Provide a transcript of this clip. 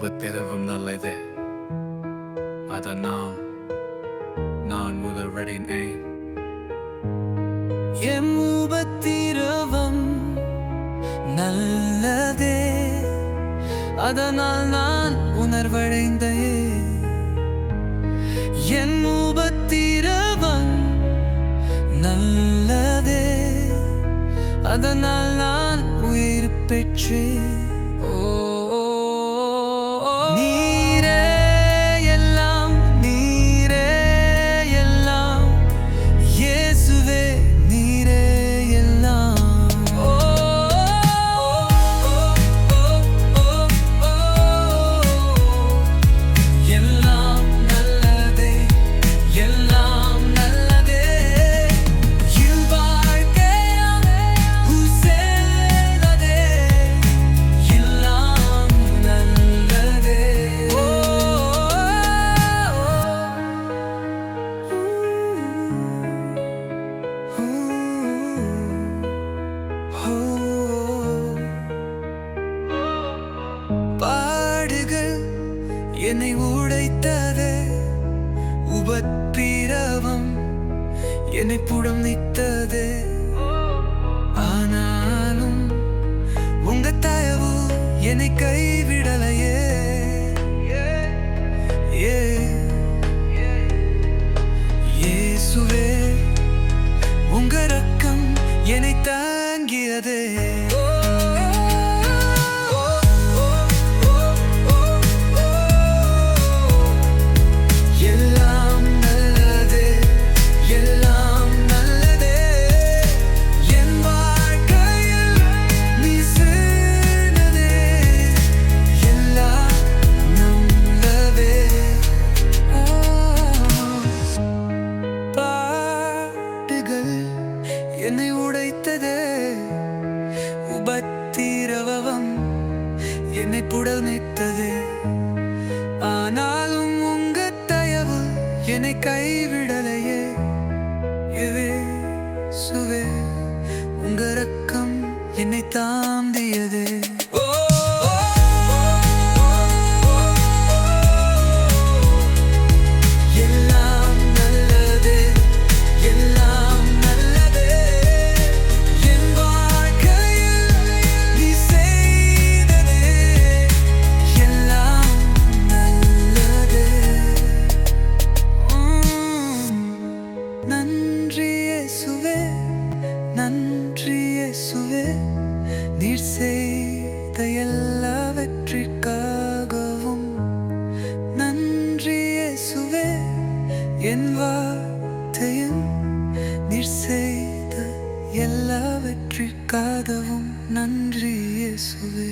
உபத்திரவம் நல்லது. அதனால் நான் முதல்வடைந்தேன். எம் உபத்திரவம் நல்லதே. அதனால் நான் உணர்வடைந்தே என் உபத்திரவம் நல்லதே. அதனால் நான் உயிர் பெற்றேன். ஓ என்னை உடைத்தது உபத்திரவம். என்னை புடம் நித்தது. ஆனாலும் உங்க தயவு என்னை கை என்னை உடைத்தது உபத்திரவம். என்னை புடமைத்ததே ஆனாலும் உங்க தயவு என்னை கைவிடலையே. இது சுவே உங்க ரக்கம் என்னை வெற்றிக்காகவும் நன்றி சுவே என் வார்த்தையும் நீர் செய்த எல்லாவற்றிற்காகவும். நன்றி சுவே